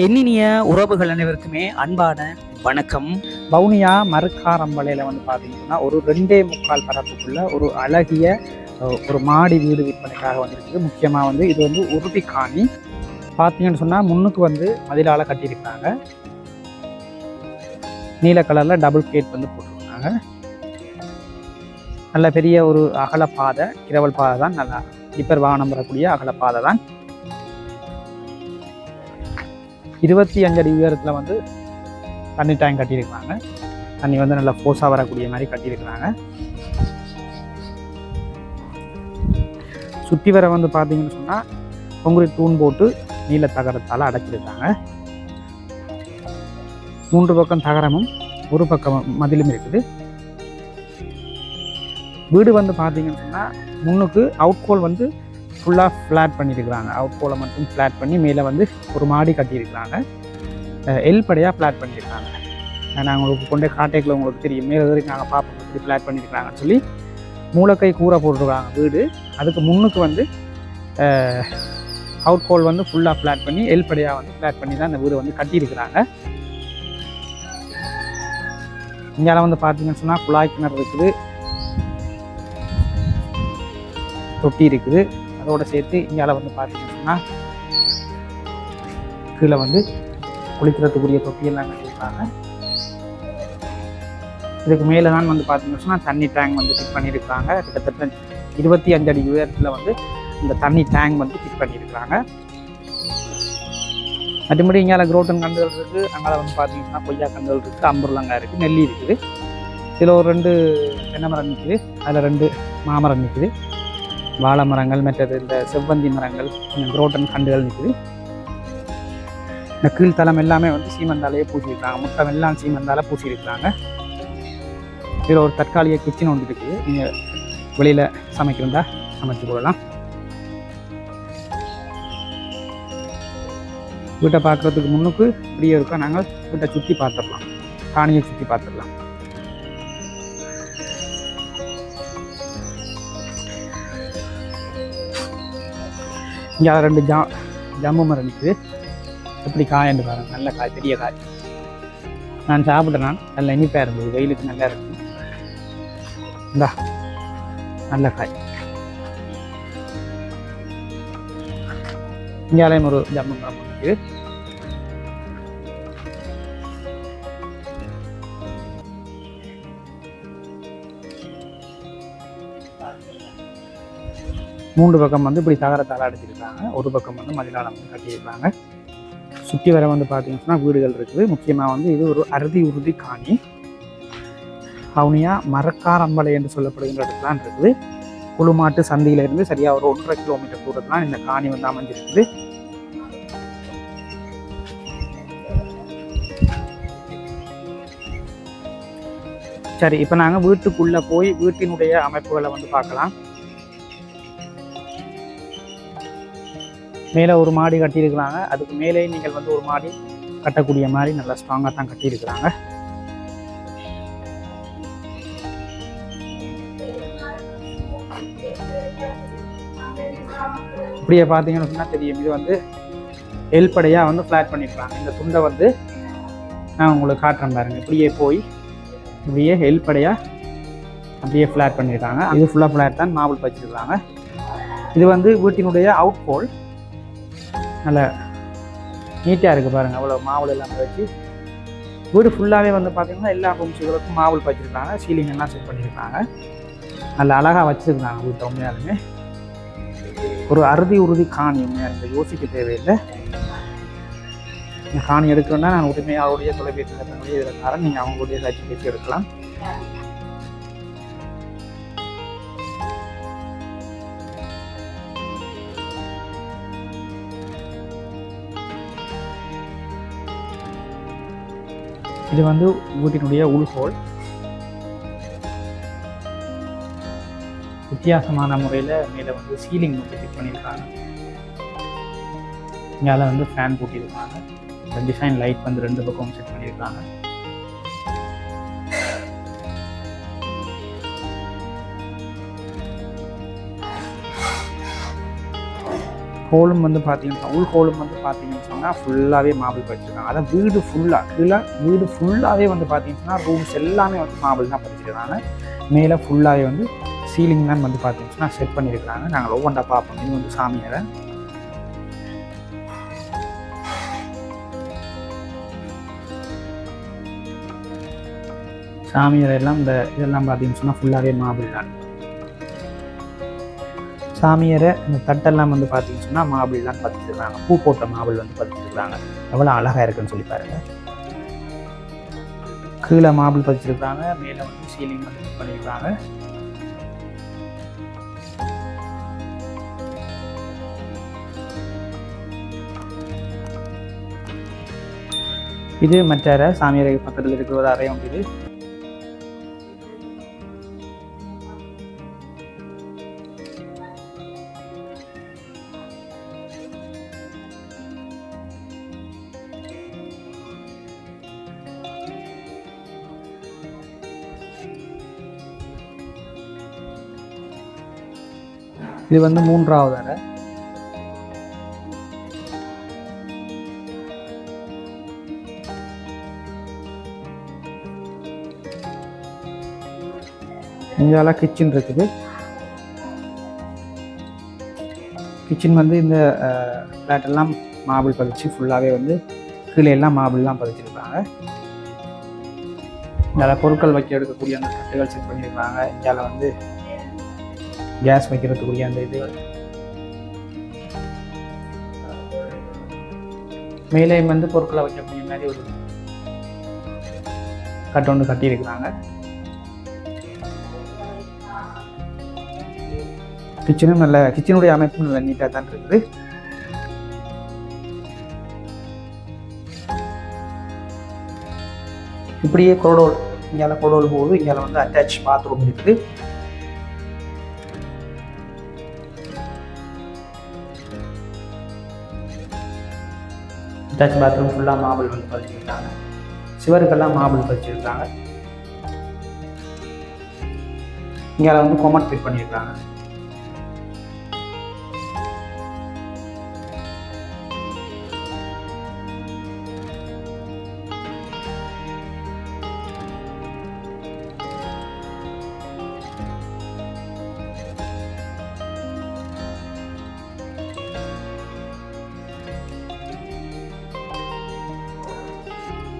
எண்ணினிய உறவுகள் அனைவருக்குமே அன்பான வணக்கம். வவுனியா மறுக்காரம்பலையில் வந்து பார்த்தீங்கன்னா ஒரு ரெண்டே முக்கால் பரப்புக்குள்ள ஒரு அழகிய ஒரு மாடி வீடு விற்பனைக்காக வந்திருக்குது. முக்கியமாக வந்து இது வந்து உறுதி காணி பார்த்தீங்கன்னு சொன்னால் முன்னுக்கு வந்து மதிலால் கட்டியிருக்காங்க. நீல கலரில் டபுள் கேட் வந்து போட்டிருக்காங்க. நல்ல பெரிய ஒரு அகல பாதை இரவல் பாதை தான் நல்லா டிப்பர் வாகனம் வரக்கூடிய அகல பாதை தான். இருபத்தி அஞ்சு அடி உயரத்தில் வந்து தண்ணி டேங்க் கட்டியிருக்கிறாங்க. தண்ணி வந்து நல்லா ஃபோர்ஸாக வரக்கூடிய மாதிரி கட்டியிருக்கிறாங்க. சுற்றி வர வந்து பார்த்தீங்கன்னு சொன்னால் கொங்குரி தூண் போட்டு நீல தகரத்தால் அடைச்சிருக்காங்க. மூன்று பக்கம் தகரமும் ஒரு பக்கம் மதிலும் இருக்குது. வீடு வந்து பார்த்தீங்கன்னு சொன்னால் முன்னுக்கு அவுட்கோல் வந்து ஃபுல்லாக ஃப்ளாட் பண்ணியிருக்கிறாங்க அவுட்கோலை மட்டும் ஃப்ளாட் பண்ணி மேலே வந்து ஒரு மாடி கட்டியிருக்கிறாங்க. எல் படையாக ஃப்ளாட் பண்ணியிருக்காங்க நாங்கள் உங்களுக்கு கொண்டே காட்டேக்கில் உங்களுக்கு தெரியும். மேலே வரைக்கும் நாங்கள் பார்ப்போம் இப்படி ஃப்ளாட் பண்ணியிருக்கிறாங்கன்னு சொல்லி மூலக்கை கூரை போட்டிருக்காங்க வீடு. அதுக்கு முன்னுக்கு வந்து அவுட் கோல் வந்து ஃபுல்லாக ஃப்ளாட் பண்ணி எல் படையாக வந்து ஃப்ளாட் பண்ணி தான் அந்த வீடு வந்து கட்டியிருக்கிறாங்க. இந்தியாவில் வந்து பார்த்தீங்கன்னு சொன்னால் குழாய் கிணறு இருக்குது. தொட்டி இருக்குது. அதோட சேர்த்து இங்கால வந்து பார்த்தீங்கன்னா கீழே வந்து குளிக்கிறதுக்குரிய தொட்டியெல்லாம் கட்டியிருக்காங்க. இதுக்கு மேலே தான் வந்து பார்த்தீங்கன்னா தண்ணி டேங்க் வந்து ஃபிட் பண்ணியிருக்காங்க. கிட்டத்தட்ட இருபத்தி அஞ்சு அடி உயரத்தில் வந்து இந்த தண்ணி டேங்க் வந்து ஃபிட் பண்ணியிருக்காங்க. மற்றபடி இங்கால குரோட்டன் கண்டுகள் இருக்குது அங்கே வந்து பார்த்தீங்கன்னா கொய்யா கண்டுகள் இருக்குது அம்புர்லங்காய் இருக்குது நெல்லி இருக்குது. இதில் ஒரு ரெண்டு தென்னை மரம் நிற்குது அதில் ரெண்டு மாமரம் நிற்குது வாழை மரங்கள் மற்றது இந்த செவ்வந்தி மரங்கள் கொஞ்சம் குரோட்டன் கண்டுகள் நிற்குது இந்த கீழ்த்தளம் எல்லாமே வந்து சீமந்தாலேயே பூசியிருக்காங்க முட்டம் எல்லாம் சீமந்தால பூசியிருக்கிறாங்க. இதில் ஒரு தற்காலிக கிச்சன் ஒன்று இருக்குது. நீங்கள் வெளியில் சமைக்கிறதா சமைச்சு போடலாம் வீட்டை பார்க்குறதுக்கு முன்னுக்கு இப்படியே இருக்கோம் நாங்கள் வீட்டை சுற்றி பார்த்துடலாம். காணியை சுற்றி பார்த்துடலாம். இங்கே ரெண்டு ஜா ஜம்மு மரம் நிற்குது எப்படி காயண்டு பாருங்க நல்ல காய் பெரிய காய். நான் சாப்பிட்டேன் நல்ல இனிப்பாக இருந்தது. வெயிலுக்கு நல்லா இருக்கும் இந்தா நல்ல காய். இங்கேயும் ஒரு ஜம்மு மரம் இருக்குது. மூன்று பக்கம் வந்து இப்படி தகரத்தால் அடிச்சிருக்காங்க ஒரு பக்கம் வந்து மதிலாலம் வந்து கட்டியிருக்காங்க. சுற்றி வர வந்து பார்த்தீங்கன்னா வீடுகள் இருக்குது. முக்கியமாக வந்து இது ஒரு அறுதி உறுதி காணி. வவுனியா மரக்காரம்பலை என்று சொல்லப்படுகின்ற இடத்துல இருக்குது. குளுமாட்டு சந்தையிலிருந்து சரியாக ஒரு ஒன்றரை கிலோமீட்டர் தூரத்துலாம் இந்த காணி வந்து அமைஞ்சிருக்குது. சரி இப்போ நாங்கள் வீட்டுக்குள்ளே போய் வீட்டினுடைய அமைப்புகளை வந்து பார்க்கலாம். மேலே ஒரு மாடி கட்டியிருக்கிறாங்க. அதுக்கு மேலே நீங்கள் வந்து ஒரு மாடி கட்டக்கூடிய மாதிரி நல்லா ஸ்ட்ராங்காக தான் கட்டியிருக்கிறாங்க. இப்படியே பார்த்தீங்கன்னு சொன்னால் தெரியும். இது வந்து எல்படையாக வந்து ஃப்ளாட் பண்ணியிருக்காங்க இந்த துண்டை வந்து நான் உங்களுக்கு காட்டுறேன் பாருங்க. இப்படியே போய் இப்படியே எல்படையாக அப்படியே ஃப்ளாட் பண்ணியிருக்காங்க. இது ஃபுல்லாக ஃப்ளாட் தான் மாவுள் வச்சிருக்காங்க இது வந்து வீட்டினுடைய அவுட் போல் நல்லா நீட்டாக இருக்குது பாருங்கள் அவ்வளோ மாவுள் இல்லாமல் வச்சு. வீடு ஃபுல்லாகவே வந்து பார்த்திங்கன்னா எல்லா ஹோம்ஸுகளுக்கும் மாவுள் வச்சுருக்காங்க சீலிங் எல்லாம் செட் பண்ணியிருக்காங்க நல்ல அழகாக வச்சுருக்காங்க வீட்டை உண்மையாலுமே. ஒரு அறுதி உறுதி காணி உண்மையாக இருக்குது யோசிக்க தேவையில்லை. இந்த காணி எடுக்கணும்னா நான் உடனே அவருடைய தொலைபேசி இதில் தரேன். நீங்கள் அவங்களுடைய சர்டிஃபிகேட் எடுக்கலாம். இது வந்து வீட்டினுடைய உள்கோல் வித்தியாசமான முறையில் மேலே வந்து சீலிங் வந்து ஃபிட் பண்ணியிருக்காங்க. மேலே வந்து ஃபேன் போட்டியிருக்காங்க இந்த டிசைன் லைட் வந்து ரெண்டு பக்கம் செட் பண்ணியிருக்காங்க. ஹோலும் வந்து பார்த்தீங்கன்னா உள் ஹோலும் வந்து பார்த்தீங்கன்னு சொன்னால் ஃபுல்லாகவே மாபிள் படிச்சிருக்காங்க. அதான் வீடு ஃபுல்லாக கீழே வீடு ஃபுல்லாகவே வந்து பார்த்தீங்கன்னா ரூம்ஸ் எல்லாமே வந்து மாபிள் தான் படிச்சிருக்காங்க. மேலே ஃபுல்லாகவே வந்து சீலிங் தான் வந்து பார்த்தீங்கன்னா செட் பண்ணியிருக்கிறாங்க. நாங்கள் ஒவ்வொன்றா பார்ப்போம். இது வந்து சாமியாரை சாமியார் எல்லாம் இந்த இதெல்லாம் பார்த்தீங்கன்னு சொன்னால் ஃபுல்லாகவே மாபிள் தான். சாமியரை இந்த தட்டெல்லாம் வந்து பார்த்தீங்கன்னு சொன்னால் மாபிள் தான் பதிச்சிருக்காங்க பூ போட்ட மாபிள் வந்து பதிச்சிருக்காங்க எவ்வளோ அழகாக இருக்குன்னு சொல்லி பாருங்க. கீழே மாபிள் பதிச்சிருக்காங்க மேலே வந்து சீலிங் வந்து பண்ணியிருக்காங்க இது மற்ற அறை சாமியாரை பக்கத்தில் இருக்கிற ஒரு இது. இது வந்து மூன்றாவது அறை. இங்கால கிச்சன் இருக்குது. கிச்சன் வந்து இந்த ஃப்ளாட் எல்லாம் மாபிள் பதிச்சு ஃபுல்லாகவே வந்து கீழே எல்லாம் மாபிள்லாம் பதிச்சிருக்காங்க. இங்கே பொருட்கள் வைக்க எடுக்கக்கூடிய அந்த கட்டுகள் செட் பண்ணியிருக்காங்க இங்கால வந்து கேஸ் வைக்கிறதுக்குரிய அந்த இது. மேலே வந்து பொருட்களை வைக்கக்கூடிய மாதிரி ஒரு கட்டு ஒன்று கட்டியிருக்கிறாங்க. கிச்சனும் நல்ல கிச்சனுடைய அமைப்பும் நல்ல நீட்டாக தான் இருக்குது. இப்படியே கொடோல் இங்கால கொடோல் போகுது இங்கால வந்து அட்டாச் பாத்ரூம் இருக்குது. அட்டாச் பாத்ரூம் ஃபுல்லாக மாபிள் வந்து பதிச்சிருக்காங்க சிவருக்கெல்லாம் மாபிள் பதிச்சிருக்காங்க இங்கே வந்து கொமட் ஃபிட் பண்ணியிருக்காங்க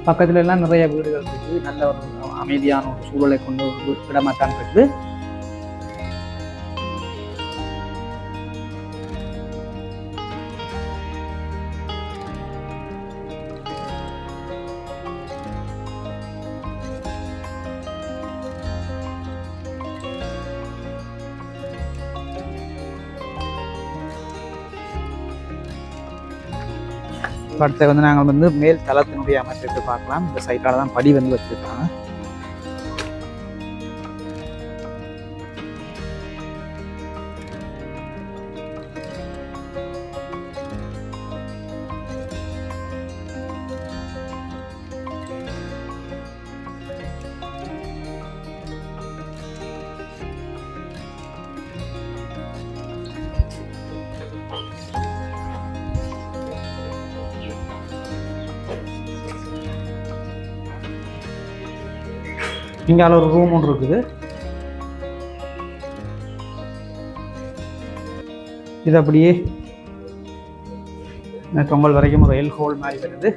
பக்கத்துல எல்லாம் நிறைய வீடுகள் இருக்குது. நல்ல ஒரு அமைதியான ஒரு சூழலை கொண்டு ஒரு இடமா தான் இருக்குது அடுத்து வந்து நாங்கள் வந்து மேல் தளத்தினுடைய அமைப்பிற்கு பார்க்கலாம். இந்த சைட்டால் தான் படி வந்து வச்சிருக்காங்க. இங்கால ஒரு ரூம் ஒன்று இருக்குது. இது அப்படியே தொங்கல் வரைக்கும் ஒரு எல் ஹோல் மாதிரி வருது.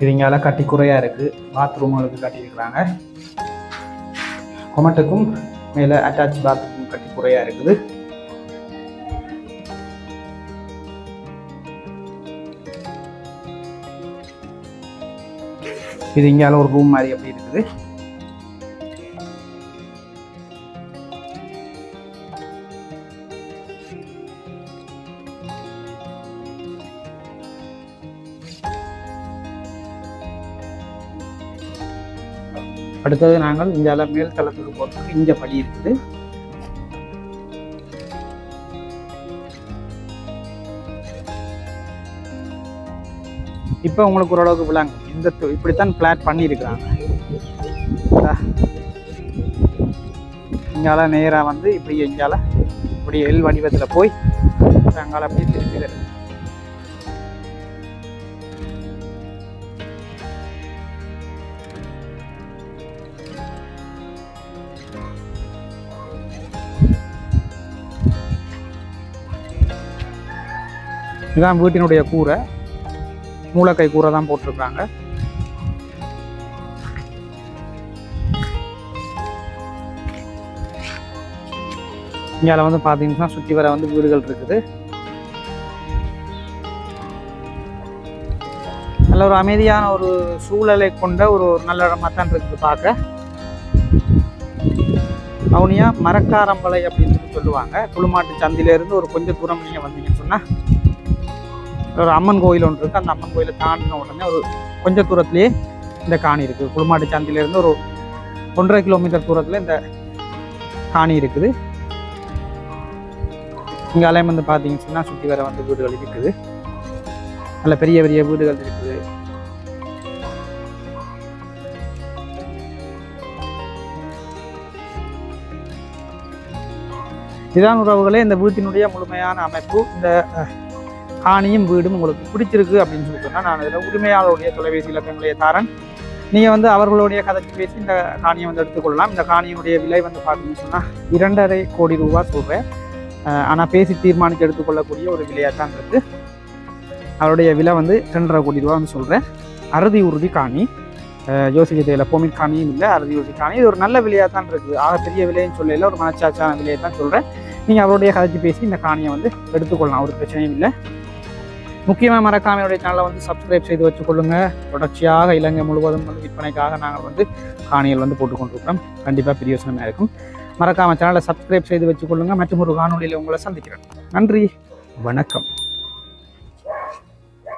இது கட்டி குறையா இருக்கு. பாத்ரூம்களுக்கு கட்டியிருக்கிறாங்க. கொமட்டுக்கும் மேலே அட்டாச் பாத்ரூம் கட்டி குறையா இருக்குது. இது இங்கால ஒரு ரூம் மாதிரி அப்படி இருக்குது. அடுத்தது நாங்கள் இந்தியாவில் மேல் தளத்துக்கு போகிறதுக்கு இங்க படி இருக்குது. இப்போ உங்களுக்கு ஓரளவுக்கு விளாங்க இந்த இப்படித்தான் பிளாட் பண்ணியிருக்கிறாங்க. இங்கால நேராக வந்து இப்படி இங்கால இப்படி எல் வடிவத்தில் போய் அங்கால அப்படி இதுதான் வீட்டினுடைய கூரை. மூலக்கை கூரை தான் போட்டிருக்காங்க. இங்கால வந்து பார்த்தீங்கன்னா சுற்றி வர வந்து வீடுகள் இருக்குது. நல்ல ஒரு அமைதியான ஒரு சூழலை கொண்ட ஒரு ஒரு நல்ல இடமா தான் இருக்குது பார்க்க. அவனியா மரக்காரம்பளை அப்படின்னு சொல்லி சொல்லுவாங்க. குளுமாட்டு சந்திலேருந்து ஒரு கொஞ்சம் தூரம் நீங்கள் வந்தீங்கன்னு சொன்னால் ஒரு அம்மன் கோயில் ஒன்று இருக்குது அந்த அம்மன் கோயிலை தாண்டின உடனே ஒரு கொஞ்சம் தூரத்துலேயே இந்த காணி இருக்குது. குளுமாட்டு சந்திலேருந்து ஒரு ஒன்றரை கிலோமீட்டர் தூரத்தில் இந்த காணி இருக்குது. இங்கே அலையம் வந்து பார்த்தீங்கன்னு சொன்னால் சுற்றி வர வந்து வீடுகள் இருக்குது. நல்ல பெரிய பெரிய வீடுகள் இருக்குது. இதான் உறவுகளே. இந்த வீட்டினுடைய முழுமையான அமைப்பு. இந்த காணியும் வீடும் உங்களுக்கு பிடிச்சிருக்கு அப்படின்னு சொல்லி சொன்னால் நான் இதில் உரிமையாளருடைய தொலைபேசி இலக்கங்களை தாரன். நீங்கள் வந்து அவர்களுடைய கதைக்கு பேசி இந்த காணியை வந்து எடுத்துக்கொள்ளலாம். இந்த காணியினுடைய விலை வந்து பார்த்தீங்கன்னு சொன்னால் இரண்டரை கோடி ரூபா சொல்கிறேன் ஆனால் பேசி தீர்மானித்து எடுத்துக்கொள்ளக்கூடிய ஒரு விலையாக தான் இருக்குது அவருடைய விலை வந்து ரெண்டரை கோடி ரூபா வந்து சொல்கிறேன் அறுதி உறுதி காணி. அஹ், யோசிக்க பொமிட் காணியும் இல்லை அறுதி உறுதி காணி. இது ஒரு நல்ல விலையாக தான் இருக்குது. ஆக பெரிய விலைன்னு சொல்லல ஒரு மனச்சாட்சியான விலையை தான் சொல்கிறேன் நீங்கள் அவருடைய கதைக்கு பேசி இந்த காணியை வந்து எடுத்துக்கொள்ளலாம் ஒரு பிரச்சனையும் இல்லை. முக்கியமாக மறக்காம என்னுடைய சேனலை வந்து சப்ஸ்கிரைப் செய்து வச்சுக்கொள்ளுங்க. தொடர்ச்சியாக இலங்கை முழுவதும் வந்து விற்பனைக்காக நாங்கள் வந்து காணிகள் வந்து போட்டுக்கொண்டிருக்கிறோம். கண்டிப்பாக பிரியோசனமாக இருக்கும். மறக்காமல் சேனலை சப்ஸ்கிரைப் செய்து வச்சுக்கொள்ளுங்க. மற்றும் ஒரு காணொலியில் உங்களை சந்திக்கிறேன். நன்றி. வணக்கம்.